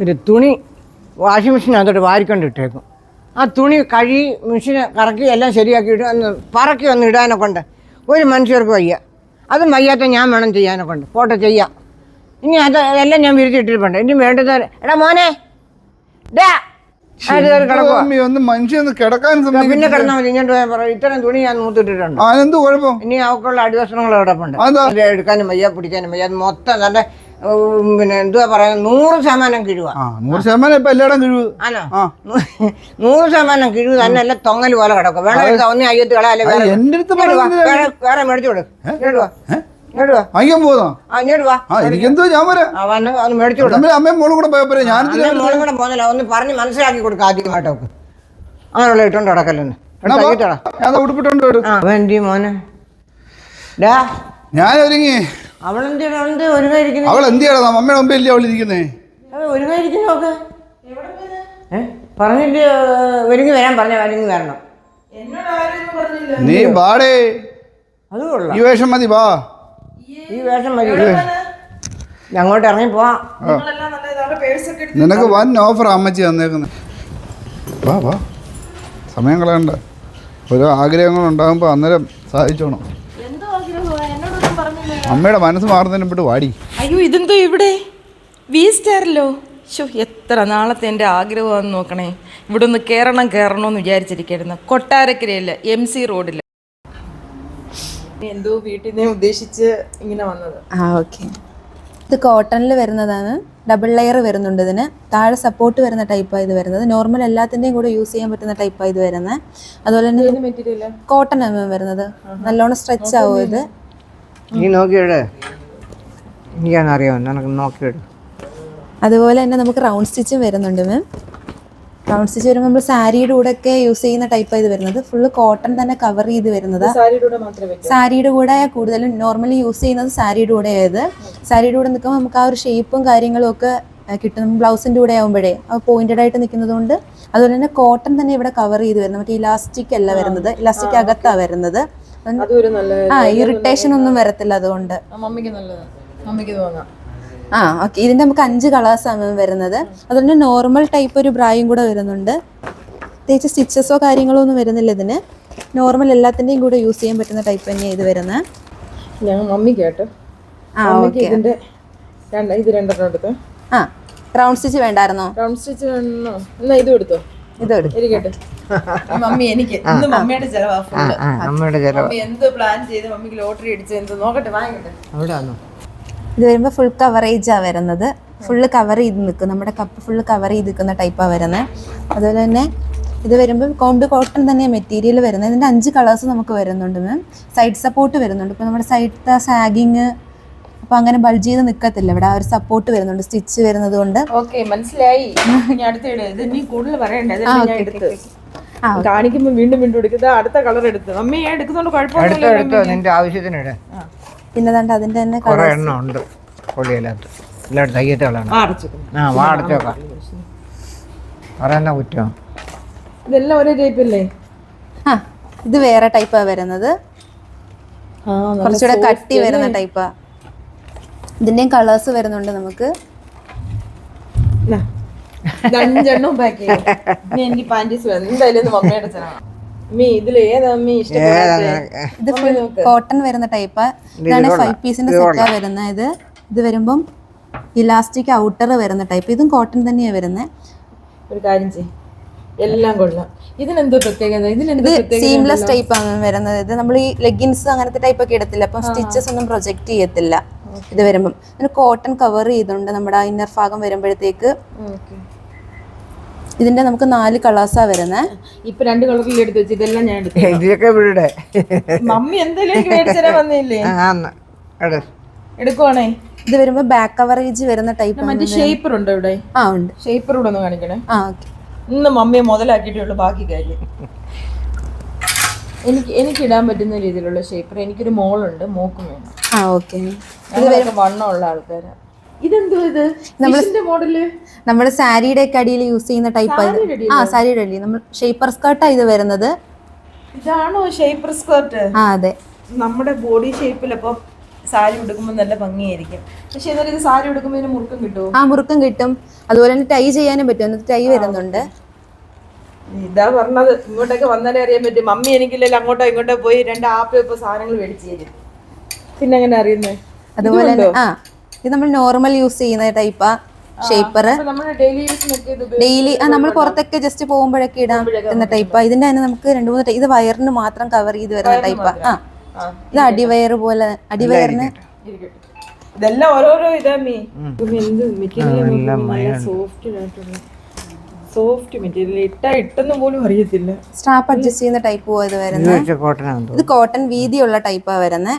ഒരു തുണി വാഷിംഗ് മെഷീനകത്തോട്ട് വാരിക്കൊണ്ട് ഇട്ടേക്കും ആ തുണി കഴുകി മെഷീന് കറക്കി എല്ലാം ശരിയാക്കിയിട്ട് ഒന്ന് പറക്കി ഒന്ന് ഇടാനെ കൊണ്ട് ഒരു മനുഷ്യർക്ക് വയ്യ. അതും വയ്യാത്ത ഞാൻ വേണം ചെയ്യാനെ കൊണ്ട്. ഫോട്ടോ ചെയ്യാം. ഇനി അത് എല്ലാം ഞാൻ വിരിച്ചിട്ടിരിപ്പുണ്ട് ഇനി വേണ്ടത് എടാ മോനെ. ഡാ. ഒന്ന് മനുഷ്യന്ന് കിടക്കാൻ പിന്നെ കിടന്നാൽ മതി. ഇങ്ങോട്ട് പോയാൽ പറയും ഇത്രയും തുണി ഞാൻ നൂത്തിട്ടിട്ടുണ്ട്. കുഴപ്പം? ഇനി അവക്കുള്ള അടിവശങ്ങൾ കിടപ്പുണ്ട് എടുക്കാനും വയ്യ പിടിക്കാനും വയ്യ. അത് മൊത്തം നല്ല പിന്നെ എന്തുവാ പറയാ നൂറ് ശതമാനം കിഴുവാ. നൂറ് ശതമാനം ഇപ്പൊ എല്ലായിടം കഴിവ്. ആണോ? നൂറ് ശതമാനം കിഴിവ് തന്നെ അല്ല തൊങ്ങൽ പോലെ കിടക്കും. വേണം ഒന്ന് അയ്യത്ത് കളയാല്ലേ വേറെ പറയുന്നത് വേറെ മേടിച്ചു കൊടു ആ എനിക്കെന്തോ ഞാൻ വരാം. അമ്മയും മോളും കൂടെ പോയപ്പോ ഞാൻ മോളും കൂടെ ഒന്ന് പറഞ്ഞ് മനസ്സിലാക്കി കൊടുക്കുക ആദ്യമായിട്ടൊക്കെ അങ്ങനെയുള്ള ഇട്ടോണ്ട് കിടക്കല്ലെന്ന് തയ്യത്തോടാ ഞാൻ ഒരുങ്ങി. അവൾ അമ്മയുടെ മുമ്പേ ഇല്ലേ അവൾ ഇരിക്കുന്നേ? പറഞ്ഞിട്ട് ഒരുങ്ങി വരാൻ പറഞ്ഞ ഒരുങ്ങി വരണം. നീ വാടേ. അത് കൊള്ളാം. ഈ വേഷം മതി വാ. ഈ വേഷം മതി. ഞങ്ങോട്ട് ഇറങ്ങി പോവാം. നിനക്ക് വൻ ഓഫർ അമ്മച്ചി തന്നേക്കുന്നത് വാ വാ. സമയം കളയണ്ട. ഓരോ ആഗ്രഹങ്ങൾ ഉണ്ടാകുമ്പോൾ അന്നേരം സാധിച്ചോണം അമ്മയുടെ മനസ്സ് മാറുന്നതിന് വിട്ട് വാടി. അയ്യോ ഇതെന്തോ ഇവിടെ? വി സ്റ്റാറിലോ? ശോ എത്ര നാളത്തെ എന്റെ ആഗ്രഹമാണെന്ന് നോക്കണേ. ഇവിടെ ഒന്ന് കയറണം കയറണമെന്ന് വിചാരിച്ചിരിക്കായിരുന്നു. കൊട്ടാരക്കരയിൽ എം സി റോഡിൽ എന്തോ വീട്ടിൽ നിന്ന് ഉദ്ദേശിച്ച് ഇങ്ങനെ വന്നത്. ആ ഓക്കെ. ഇത് കോട്ടണിൽ വരുന്നതാണ്. ഡബിൾ ലെയർ വരുന്നുണ്ട് ഇതിന്. താഴെ സപ്പോർട്ട് വരുന്ന ടൈപ്പാണ് ഇത് വരുന്നത്. നോർമൽ എല്ലാത്തിന്റെയും കൂടെ യൂസ് ചെയ്യാൻ പറ്റുന്ന ടൈപ്പാണ് ഇത് വരുന്നത് അതുപോലെ തന്നെ മെറ്റീരിയൽ കോട്ടൺ ആണ് വരുന്നത്. നല്ലോണം സ്ട്രെച്ച് ആവും ഇത്. നീ നോക്കിയിട് നോക്കിയിട് അതുപോലെ തന്നെ നമുക്ക് റൗണ്ട് സ്റ്റിച്ചും വരുന്നുണ്ട് മാം സ്റ്റിച്ച് വരുമ്പോൾ നമ്മൾ സാരിയുടെ കൂടെ ഒക്കെ യൂസ് ചെയ്യുന്ന ടൈപ്പ് ഇത് വരുന്നത്. ഫുള്ള് കോട്ടൺ തന്നെ കവർ ചെയ്ത് വരുന്നത്. സാരിയുടെ കൂടെ കൂടുതലും നോർമലി യൂസ് ചെയ്യുന്നത് സാരിയുടെ കൂടെ ആയത് സാരിയുടെ കൂടെ നിൽക്കുമ്പോൾ നമുക്ക് ആ ഒരു ഷേപ്പും കാര്യങ്ങളും ഒക്കെ കിട്ടും. ബ്ലൗസിന്റെ കൂടെ ആകുമ്പോഴേ അത് പോയിന്റഡ് ആയിട്ട് നിൽക്കുന്നത് കൊണ്ട് അതുപോലെ തന്നെ കോട്ടൺ തന്നെ ഇവിടെ കവർ ചെയ്ത് വരുന്നത്. മറ്റേ ഇലാസ്റ്റിക് അല്ല വരുന്നത്. ഇലാസ്റ്റിക് അകത്താണ് വരുന്നത്. ആ ഇറിറ്റേഷൻ ഒന്നും വരത്തില്ല അതുകൊണ്ട്. മമ്മിക്ക് നല്ലതാണ് മമ്മിക്ക് തോന്നാം ആ ഓക്കെ. ഇതിന്റെ നമുക്ക് അഞ്ച് കളേഴ്സാണ് വരുന്നത്. അതുകൊണ്ട് നോർമൽ ടൈപ്പ് ഒരു ബ്രായും കൂടെ വരുന്നുണ്ട്. പ്രത്യേകിച്ച് സ്റ്റിച്ചസോ കാര്യങ്ങളോ ഒന്നും വരുന്നില്ല ഇതിന്. നോർമൽ എല്ലാത്തിന്റെയും കൂടെ യൂസ് ചെയ്യാൻ പറ്റുന്ന ടൈപ്പ് തന്നെയാണ് ഇത് വരുന്നത് ഞങ്ങൾ മമ്മി കേട്ടോ. ആ മമ്മിക്ക് ഓക്കെ. ഇതിന്റെ രണ്ട് ഇത് രണ്ടെണ്ണം എടുത്ത്. ആ റൗണ്ട് സ്റ്റിച്ച് വേണ്ടായിരുന്നോ? റൗണ്ട് സ്റ്റിച്ച് വേണോ? എന്നാ ഇതും എടുത്തോ? ഇത് എടുക്കും ഇരിക്കട്ടെ മമ്മി എനിക്ക് ഇന്ന് മമ്മിയുടെ ചെലവാ എന്ത് പ്ലാൻ ചെയ്ത് മമ്മിക്ക് ലോട്ടറി അടിച്ച് എന്ത് നോക്കട്ടെ വാങ്ങിട്ടെ ഇത് വരുമ്പോൾ ഫുൾ കവറേജാണ് വരുന്നത്. ഫുള്ള് കവർ ചെയ്ത് നിൽക്കും. നമ്മുടെ കപ്പ് ഫുള്ള് കവർ ചെയ്ത് നിൽക്കുന്ന ടൈപ്പാണ് വരുന്നത് അതുപോലെ തന്നെ ഇത് വരുമ്പോൾ കോംഡ് കോട്ടൺ തന്നെ മെറ്റീരിയൽ വരുന്നത് ഇതിന്റെ അഞ്ച് കളേഴ്സ് നമുക്ക് വരുന്നുണ്ട് മാം സൈഡ് സപ്പോർട്ട് വരുന്നുണ്ട്. ഇപ്പോൾ നമ്മുടെ സൈഡത്തെ സാഗിങ് അപ്പോൾ അങ്ങനെ ബൾജ് ചെയ്ത് നിൽക്കത്തില്ല ഇവിടെ ആ ഒരു സപ്പോർട്ട് വരുന്നുണ്ട്. സ്റ്റിച്ച് വരുന്നത് കൊണ്ട്. ഓക്കെ മനസ്സിലായി. ഇനി അടുത്ത ഇട്. ഇത് നീ കൂടുതൽ പറയണ്ട? ഇത് ഞാൻ എടുത്ത്. ആ, കാണിക്കുമ്പോ വീണ്ടും വീണ്ടും എടുക്കുന്നത് അടുത്ത കളർ എടുത്ത്. അമ്മ ഞാൻ എടുക്കുന്നോണ്ട് കുഴപ്പമില്ല നിന്റെ ആവശ്യത്തിന് പിന്നെ ദാണ്ട് അതിന്റെ തന്നെ കുറെ എണ്ണം ഉണ്ട് പൊള്ളിയല്ലാത്ത എല്ലാവരും തയ്യറ്റുകളാണ് ആ വാടച്ചോക്കാം ആ വാ കുറ്റോ. ഇതെല്ലാം ഒരേ ടൈപ്പ് അല്ലേ? ആ ഇത് വേറെ ടൈപ്പാ വരുന്നത്. കുറച്ചുകൂടെ കട്ടി വരുന്ന ടൈപ്പാ ഇതിന്റെയും കളേഴ്സ് വരുന്നുണ്ട് നമുക്ക്. അഞ്ചെണ്ണം പാക്ക് എനിക്ക് പാന്റീസ് വേണം. എന്തായാലും മമ്മിയുടെ ചെലവാണ് ഇത് ഫുൾ കോട്ടൺ വരുന്ന ടൈപ്പ് ഇതാണ് ഫൈവ് പീസിന്റെ സെറ്റാ വരുന്നത്. ഇത് ഇത് വരുമ്പം ഇലാസ്റ്റിക് ഔട്ടർ വരുന്ന ടൈപ്പ് ഇതും കോട്ടൺ തന്നെയാണ് വരുന്നത് ഒരു കാര്യം ചെയ്യും. എല്ലാം കൊള്ളാം. ഇതിനെന്തോ പ്രത്യേകത? ഇതിനെന്തോ പ്രത്യേകത സീംലെസ് ടൈപ്പ് ആണ് വരുന്നത്. ഇത് നമ്മൾ ഈ ലെഗിൻസ് അങ്ങനത്തെ ടൈപ്പ് ഒക്കെ ഇടത്തില്ല. അപ്പം സ്റ്റിച്ചസ് ഒന്നും പ്രൊജക്റ്റ് ചെയ്യത്തില്ല. ഇത് വരുമ്പം. ഇതിന് കോട്ടൺ കവർ ചെയ്തുണ്ട്. നമ്മുടെ ഇന്നർ ഭാഗം വരുമ്പോഴത്തേക്ക്. ഓക്കെ. ഇതിന്റെ നമുക്ക് നാല് കളേഴ്സാ വരുന്നത് ഇപ്പൊ രണ്ട് കളറിൽ എടുത്ത് വെച്ച് ഇതെല്ലാം ഞാൻ എടുത്തു. ഇതൊക്കെ ഇവിടെ മമ്മി എന്തെങ്കിലും വന്നില്ലേ? എടുക്കുവാണേ. ഇത് വരുമ്പോ ബാക്ക് കവറേജ് വരുന്ന ടൈപ്പ് മറ്റേ ഷേപ്പർ ഉണ്ട് ഇവിടെ? ആ ഉണ്ട്. ഷേപ്പർ ഇവിടെ ഒന്ന് കാണിക്കണേ. ആ ഓക്കെ. ഇന്ന് മമ്മിയെ മുതലാക്കിയിട്ടുള്ളൂ ബാക്കി കാര്യം. എനിക്ക് എനിക്ക് ഇടാൻ പറ്റുന്ന രീതിയിലുള്ള ഷേപ്പർ എനിക്കൊരു മോളുണ്ട് മോക്കും വേണം. ആ ഓക്കെ. വണ്ണമുള്ള ആൾക്കാരാ. ഇതെന്തോ ഇത്? ഇതിന്റെ മോഡൽ നമ്മുടെ സാരിയുടെ ഒക്കെ അടിയിൽ യൂസ് ചെയ്യുന്ന ടൈപ്പ് ആ സാരിയുടെ അടിയിൽ. നമ്മൾ ഷേപ്പർ സ്കർട്ടാണ് ഇത് വരുന്നത്. ഇതാണോ ഷേപ്പർ സ്കേർട്ട് ആ അതെ. നമ്മുടെ ബോഡി ഷേപ്പിൽ അപ്പൊ സാരി ഉടുക്കുമ്പോൾ നല്ല ഭംഗിയായിരിക്കും. പക്ഷെ എന്നാലും ഇത് സാരി ഉടുക്കുമ്പോൾ ഇതിന് മുറുക്കം കിട്ടും ആ മുറുക്കം കിട്ടും. അതുപോലെ തന്നെ ടൈ ചെയ്യാനും പറ്റും. എന്നിട്ട് ടൈ വരുന്നുണ്ട്. ഇതാ പറഞ്ഞത്. ഇങ്ങോട്ടൊക്കെ വന്നാലേ അറിയാൻ പറ്റും. മമ്മി എനിക്കില്ലല്ലോ അങ്ങോട്ടോ ഇങ്ങോട്ടോ പോയി രണ്ട് ആപ്പ് ഇപ്പൊ സാധനങ്ങൾ മേടിച്ചു തരും. പിന്നെ അങ്ങനെ അറിയുന്നത് അതുപോലെ തന്നെ ആ. ഇത് നമ്മൾ നോർമൽ യൂസ് ചെയ്യുന്ന ടൈപ്പാ ഷേപ്പർ ഡെയിലി ആ നമ്മൾ പുറത്തൊക്കെ ജസ്റ്റ് പോകുമ്പോഴൊക്കെ ഇടാൻ പറ്റുന്ന ടൈപ്പാ ഇതിന്റെ തന്നെ നമുക്ക് രണ്ട് മൂന്ന് ഇത് വയറിന് മാത്രം കവർ ചെയ്ത് വരുന്ന ടൈപ്പാ ആ. ഇത് അടിവയർ പോലെ അടിവയറിന്. ഇതെല്ലാം ഓരോരോ ഇതാ മീ. മെറ്റീരിയൽ സോഫ്റ്റ് ആയിട്ടുള്ള സോഫ്റ്റ് മെറ്റീരിയൽ ഇട്ടാ ഇട്ടെന്ന് പോലും അറിയത്തില്ല. സ്ട്രാപ്പ് അഡ്ജസ്റ്റ് ചെയ്യുന്ന ടൈപ്പ് ഇത് വരുന്നത്. ഇത് കോട്ടൺ വീതിയുള്ള ടൈപ്പാ വരുന്നത്.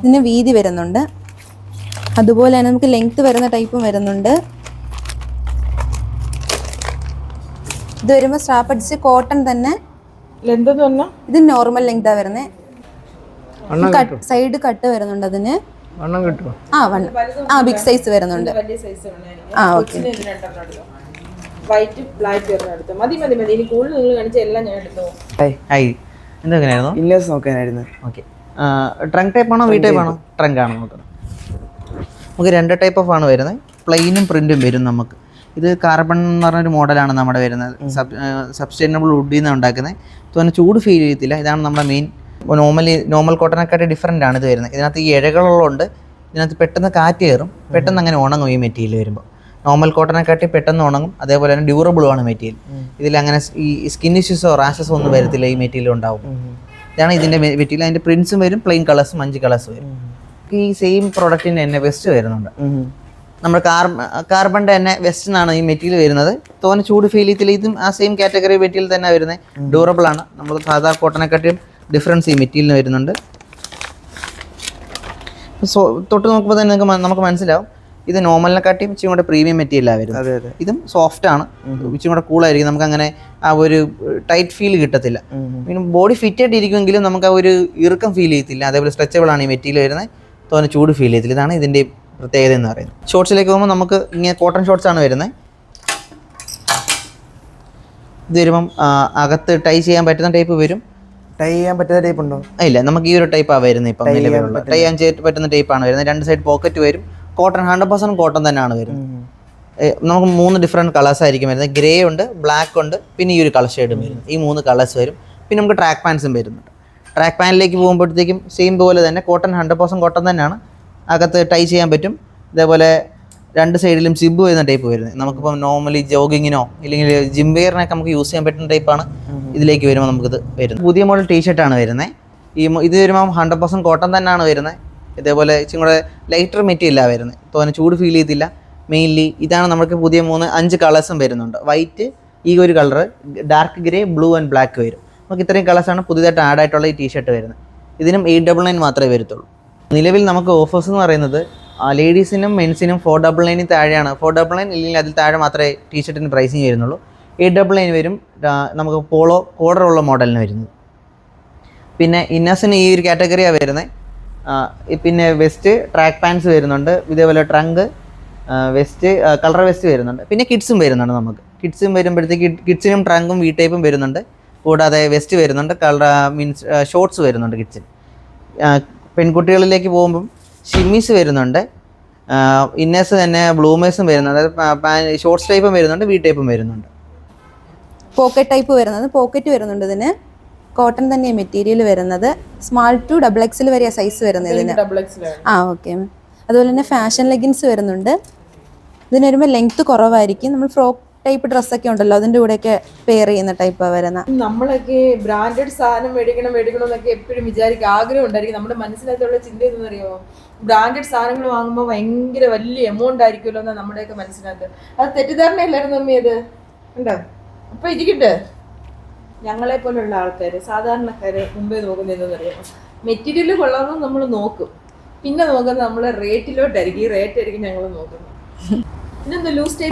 ഇതിന് വീതി വരുന്നുണ്ട്. അതുപോലെ തന്നെ നമുക്ക് ലെങ്ത് വരുന്ന ടൈപ്പും വരുന്നുണ്ട്. ഇത് വരുമ്പോൾ സ്ട്രാപ്പ് അടിച്ച് കോട്ടൺ തന്നെ ഇത് നോർമൽ ലെങ്താ വരുന്നത് സൈഡ് കട്ട്. വരുന്നുണ്ട് അതിന്. വണ്ണം ആ വൺ ആ ബിഗ് സൈസ് വരുന്നുണ്ട്. വലിയ സൈസ് ആ ഓക്കെ വൈറ്റ് ബ്ലാക്ക് ഒരെണ്ണം എടുത്തു? മതി മതി മതി. ഇനി കൂടുതൽ നിങ്ങൾ കാണിച്ച എല്ലാം ഞാൻ എടുത്തു? നോക്കാനായിരുന്നു. ഓക്കെ ട്രങ്ക് ടൈപ്പ് ആണോ വി ടൈപ്പ് ആണോ? ട്രങ്ക് ആണോ? നോക്കുന്നത് നമുക്ക് രണ്ട് ടൈപ്പ് ഓഫ് ആണ് വരുന്നത്. പ്ലെയിനും പ്രിന്റും വരും നമുക്ക്. ഇത് കാർബൺ എന്ന് പറഞ്ഞൊരു മോഡലാണ് നമ്മുടെ വരുന്നത്. സബ് സബ്സ്റ്റൈനബിൾ വുഡിൽ നിന്ന് ഉണ്ടാക്കുന്നത്. തോന്നെ ചൂട് ഫീൽ ചെയ്യത്തില്ല. ഇതാണ് നമ്മുടെ മെയിൻ നോർമലി നോർമൽ കോട്ടനെക്കാട്ടി ഡിഫറെന്റ് ആണ് ഇത് വരുന്നത്. ഇതിനകത്ത് ഈ ഇഴകളുള്ളതുകൊണ്ട് ഇതിനകത്ത് പെട്ടെന്ന് കാറ്റ് കയറും. പെട്ടെന്ന് അങ്ങനെ ഉണങ്ങും ഈ മെറ്റീരിയൽ വരുമ്പോൾ. നോർമൽ കോട്ടനെക്കാട്ടി പെട്ടെന്ന് ഉണങ്ങും. അതേപോലെ തന്നെ ഡ്യൂറബിളുമാണ് മെറ്റീരിയൽ ഇതിൽ അങ്ങനെ ഈ സ്കിൻ ഇഷ്യൂസോ റാഷസോ ഒന്നും വരത്തില്ല ഈ മെറ്റീരിയൽ ഉണ്ടാവും. ഇതാണ് ഇതിന്റെ മെറ്റീരിയൽ അതിന്റെ പ്രിൻസും വരും. പ്ലെയിൻ കളേഴ്സും അഞ്ച് കളേഴ്സ് വരും. ഈ സെയിം പ്രോഡക്റ്റിന് തന്നെ വെസ്റ്റ് വരുന്നുണ്ട്. നമ്മൾ കാർബ കാർബണിന്റെ തന്നെ വെസ്റ്റ് എന്നാണ് ഈ മെറ്റീരിയൽ വരുന്നത്. തോനെ ചൂട് ഫീൽ ചെയ്യത്തില്ല. ഇതും ആ സെയിം കാറ്റഗറി മെറ്റീരിയൽ തന്നെ വരുന്നത് ഡ്യൂറബിൾ ആണ്. നമ്മൾ സാധാ കോട്ടനെക്കാട്ടിയും ഡിഫറൻസ് ഈ മെറ്റീരിയലിന് വരുന്നുണ്ട്. സോ തൊട്ട് നോക്കുമ്പോൾ തന്നെ നിങ്ങൾക്ക് നമുക്ക് മനസ്സിലാവും. ഇത് നോർമലിനെക്കാട്ടിയും ഇച്ചിരി കൂടെ പ്രീമിയം മെറ്റീരിയലാണ് വരുന്നത്. അതെ അതെ. ഇതും സോഫ്റ്റ് ആണ്. ഇച്ചിരി കൂടെ കൂളായിരിക്കും നമുക്ക് അങ്ങനെ ആ ഒരു ടൈറ്റ് ഫീൽ കിട്ടത്തില്ല. പിന്നെ ബോഡി ഫിറ്റ് ആയിട്ടിരിക്കുമെങ്കിലും നമുക്ക് ആ ഒരു ഇറുക്കം ഫീൽ ചെയ്യത്തില്ല. അതേപോലെ സ്ട്രെച്ചബിൾ ആണ് ഈ മെറ്റീരിയൽ വരുന്നത്. തോന്നെ ചൂട് ഫീൽ ചെയ്തില്ല ഇതാണ് ഇതിന്റെ പ്രത്യേകത എന്ന് പറയുന്നത്. ഷോർട്സിലേക്ക് പോകുമ്പോൾ നമുക്ക് ഇങ്ങനെ കോട്ടൺ ഷോർട്സ് ആണ് വരുന്നത്. ഇത് വരുമ്പം ആ, അകത്ത് ടൈ ചെയ്യാൻ പറ്റുന്ന ടൈപ്പ് വരും. ടൈ ചെയ്യാൻ പറ്റുന്ന ടൈപ്പ് ഉണ്ടോ? ആ, ഇല്ല നമുക്ക് ഈ ഒരു ടൈപ്പാണ് വരുന്നത് ഇപ്പം നിലവിലുള്ള. ടൈ ചെയ്യാൻ പറ്റുന്ന പറ്റുന്ന ആണ് വരുന്നത്. രണ്ട് സൈഡ് പോക്കറ്റ് വരും. കോട്ടൺ ഹൺഡ്രഡ് പെർസെന്റ് കോട്ടൺ തന്നെയാണ് വരുന്നത്. നമുക്ക് മൂന്ന് ഡിഫറെന്റ് കളേഴ്സ് ആയിരിക്കും വരുന്നത്. ഗ്രേ ഉണ്ട് ബ്ലാക്ക് ഉണ്ട് പിന്നെ ഈ ഒരു കളർ ഷെയ്ഡും വരുന്നത്. ഈ മൂന്ന് കളേഴ്സ് വരും. പിന്നെ നമുക്ക് ട്രാക്ക് പാൻസും വരുന്നുണ്ട്. ട്രാക്ക് പാനിലേക്ക് പോകുമ്പോഴത്തേക്കും സെയിം പോലെ തന്നെ കോട്ടൺ ഹൺഡ്രഡ് പെർസെന്റ് കോട്ടൺ തന്നെയാണ്. അകത്ത് ടൈ ചെയ്യാൻ പറ്റും. ഇതേപോലെ രണ്ട് സൈഡിലും സിബ് വരുന്ന ടൈപ്പ് വരുന്നത്. നമുക്കിപ്പം നോർമലി ജോഗിങ്ങിനോ ഇല്ലെങ്കിൽ ജിം വെയറിനൊക്കെ നമുക്ക് യൂസ് ചെയ്യാൻ പറ്റുന്ന ടൈപ്പാണ് ഇതിലേക്ക് വരുമ്പോൾ നമുക്കിത് വരുന്നത്. പുതിയ മോഡൽ ടീഷർട്ടാണ് വരുന്നത് ഈ ഇത് വരുമ്പോൾ ഹൺഡ്രഡ് പെർസെന്റ് കോട്ടൺ തന്നെയാണ് വരുന്നത് ഇതേപോലെ ഇച്ചിരി കൂടെ ലൈറ്റർ മെറ്റീരിയലാണ് വരുന്നത് തോന്നെ ചൂട് ഫീൽ ചെയ്തില്ല മെയിൻലി ഇതാണ് നമുക്ക് പുതിയ മൂന്ന് അഞ്ച് കളേഴ്സും വരുന്നുണ്ട്. വൈറ്റ് ഈ ഒരു colour dark grey blue and black വരും. നമുക്ക് ഇത്രയും കളേഴ്സാണ് പുതിയതായിട്ട് ആഡ് ആയിട്ടുള്ള ഈ ടീഷർട്ട് വരുന്നത്. ഇതിനും എയ്റ്റ് ഡബിൾ നയൻ മാത്രമേ വരത്തുള്ളൂ. നിലവിൽ നമുക്ക് ഓഫേഴ്സ് എന്ന് പറയുന്നത് ലേഡീസിനും മെൻസിനും ഫോർ ഡബിൾ നയനിൽ താഴെയാണ്. ഫോർ ഡബിൾ നയൻ ഇല്ലെങ്കിൽ അതിൽ താഴെ മാത്രമേ ടീഷർട്ടിന് പ്രൈസിങ് വരുന്നുള്ളൂ. എയ്റ്റ് ഡബിൾ നയൻ വരും നമുക്ക് പോളോ കോഡറുള്ള മോഡലിന് വരുന്നത്. പിന്നെ ഇന്നസിന് ഈ ഒരു കാറ്റഗറിയാണ് വരുന്നത് പിന്നെ വെസ്റ്റ് ട്രാക്ക് പാൻസ് വരുന്നുണ്ട്. ഇതേപോലെ ട്രങ്ക് വെസ്റ്റ് കളർ വെസ്റ്റ് വരുന്നുണ്ട്. പിന്നെ കിഡ്സും വരുന്നുണ്ട് നമുക്ക്. കിഡ്സും വരുമ്പോഴത്തേക്ക് കിഡ്സിനും ട്രങ്കും വി ടൈപ്പും വരുന്നുണ്ട്. കൂടാതെ വെസ്റ്റ് വരുന്നുണ്ട് കളർ മീൻസ് ഷോർട്സ് വരുന്നുണ്ട് കിച്ചൺ പെൺകുട്ടികളിലേക്ക് പോകുമ്പം ഷിമ്മീസ് വരുന്നുണ്ട്. ഇന്നേഴ്സ് തന്നെ ബ്ലൂമേഴ്സും വരുന്നുണ്ട്. അതായത് ഷോർട്സ് ടൈപ്പും വരുന്നുണ്ട് വി ടൈപ്പും വരുന്നുണ്ട്. പോക്കറ്റ് ടൈപ്പ് വരുന്നത് പോക്കറ്റ് വരുന്നുണ്ട് ഇതിന്. കോട്ടൺ തന്നെ മെറ്റീരിയൽ വരുന്നത്. സ്മാൾ ടു ഡബിൾ എക്സിൽ വരെ സൈസ് വരുന്നത് ഇതിന്. ആ ഓക്കെ അതുപോലെ തന്നെ ഫാഷൻ ലെഗിൻസ് വരുന്നുണ്ട്. ഇതിന് വരുമ്പോൾ ലെങ്ത് കുറവായിരിക്കും. നമ്മൾ ഫ്രോക്ക് ടൈപ്പ് ഡ്രസ്സൊക്കെ ഉണ്ടല്ലോ അതിന്റെ കൂടെയൊക്കെ പെയർ ചെയ്യുന്ന ടൈപ്പാണ് വരുന്ന. നമ്മളൊക്കെ ബ്രാൻഡഡ് സാധനം മേടിക്കണം മേടിക്കണം എന്നൊക്കെ എപ്പോഴും വിചാരിക്കും ആഗ്രഹം ഉണ്ടായിരിക്കും. നമ്മുടെ മനസ്സിനകത്തുള്ള ചിന്ത എന്തെന്നറിയോ ബ്രാൻഡഡ് സാധനങ്ങൾ വാങ്ങുമ്പോൾ ഭയങ്കര വലിയ എമൗണ്ട് ആയിരിക്കുമല്ലോ എന്നാ നമ്മുടെയൊക്കെ മനസ്സിനകത്ത്. അത് തെറ്റിദ്ധാരണയല്ലായിരുന്നു അമ്മി അത് ഉണ്ടോ? അപ്പൊ ഇരിക്കട്ടെ. ഞങ്ങളെ പോലുള്ള ആൾക്കാർ സാധാരണക്കാര് മുമ്പേ നോക്കുന്നത് എന്തെന്നറിയാമോ മെറ്റീരിയൽ കൊള്ളാമെന്ന് നമ്മൾ നോക്കും. പിന്നെ നോക്കുന്നത് നമ്മൾ റേറ്റിലോട്ടായിരിക്കും ഈ റേറ്റ് ആയിരിക്കും ഞങ്ങൾ നോക്കുന്നത്.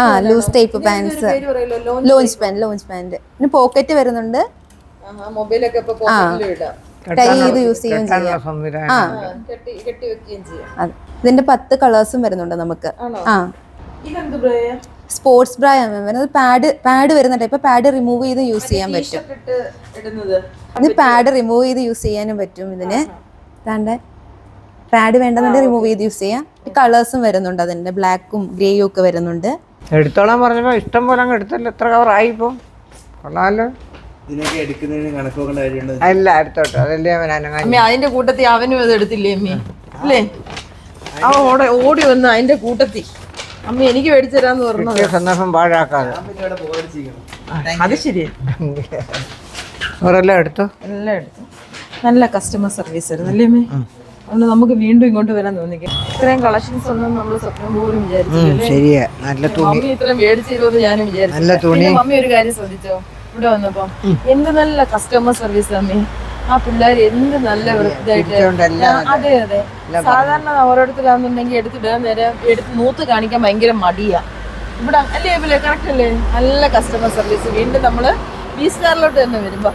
ആ loose type pants lounge pant lounge pant പിന്നെ പോക്കറ്റ് വരുന്നുണ്ട്. മൊബൈലൊക്കെ ഇപ്പൊ പോക്കറ്റിലും ഇടാം. ടൈ ചെയ്ത് യൂസ് ചെയ്യുകയും ചെയ്യാം. ആ. ആ, കെട്ടി കെട്ടി വെക്കുകയും ചെയ്യാം. അതെ ഇതിന്റെ പത്ത് കളേഴ്സും വരുന്നുണ്ട് നമുക്ക്. ആ. ഇതെന്ത് ബ്രയ സ്പോർട്സ് ബ്രായ വരുന്നത്. പാഡ് പാഡ് വരുന്ന ടൈപ്പ് പാഡ് റിമൂവ് ചെയ്ത് യൂസ് ചെയ്യാൻ പറ്റും. ഇതിന്. പാഡ് വേണ്ടെന്നുണ്ടെങ്കിൽ റിമൂവ് ചെയ്ത് യൂസ് ചെയ്യാം. കളേഴ്സും വരുന്നുണ്ട്. അതിന്റെ ബ്ലാക്കും ഗ്രേയും ഒക്കെ വരുന്നുണ്ട്. എടുത്തോളാൻ പറഞ്ഞപ്പോ ഇഷ്ടം പോലെ അങ്ങ് എടുത്തല്ലോ. എത്ര കവർ ആയി കൊള്ളാമല്ലോ ഇതിനൊക്കെ എടുക്കുന്നതിന് കണക്ക് നോക്കേണ്ട കാര്യമുണ്ട്. അല്ല എടുത്തോട്ടെ. അതല്ലേ അവൻ അനങ്ങാൻ അമ്മ അതിന്റെ കൂട്ടത്തിൽ അവനും അത് എടുത്തില്ലേ അമ്മി? അല്ലേ? അവ ഓടെ ഓടി വന്ന് അതിന്റെ കൂട്ടത്തിൽ. അമ്മ എനിക്ക് മേടിച്ചു തരാന്ന് പറഞ്ഞത്. കിട്ടിയ സന്ദർഭം പാഴാക്കാതെ. അത് ശരിയാ. അവരെല്ലാം എടുത്തോ? എല്ലാം എടുത്തു. നല്ല കസ്റ്റമർ സർവീസ് ആയിരുന്നു അല്ലേ അമ്മേ? അതുകൊണ്ട് നമുക്ക് വീണ്ടും ഇങ്ങോട്ട് വരാൻ തോന്നിക്കും ഇത്രയും കളക്ഷൻസ് ഒന്നും നമ്മൾ സ്വപ്നം പോലും വിചാരിച്ചു ശരിയാ. നല്ല തുണി. ഇത്രയും ഞാനും വിചാരിച്ചു നല്ല തുണി. മമ്മി ഒരു കാര്യം ശ്രദ്ധിച്ചോ? ഇവിടെ വന്നപ്പോ എന്ത് നല്ല കസ്റ്റമർ സർവീസ് അമ്മേ ആ പിള്ളേർ എന്ത് നല്ല വൃത്തിയായിട്ട് അതെ. അതെ സാധാരണ ഓരോരുത്തരാണെന്നുണ്ടെങ്കിൽ എടുത്തിടാൻ നേരം എടുത്ത് നൂത്ത് കാണിക്കാൻ ഭയങ്കര മടിയാ. ഇവിടെ അല്ലേ കറക്റ്റ് അല്ലേ? നല്ല കസ്റ്റമർ സർവീസ് വീണ്ടും നമ്മൾ ബി സ്റ്റാറിലോട്ട് തന്നെ വരുമ്പോ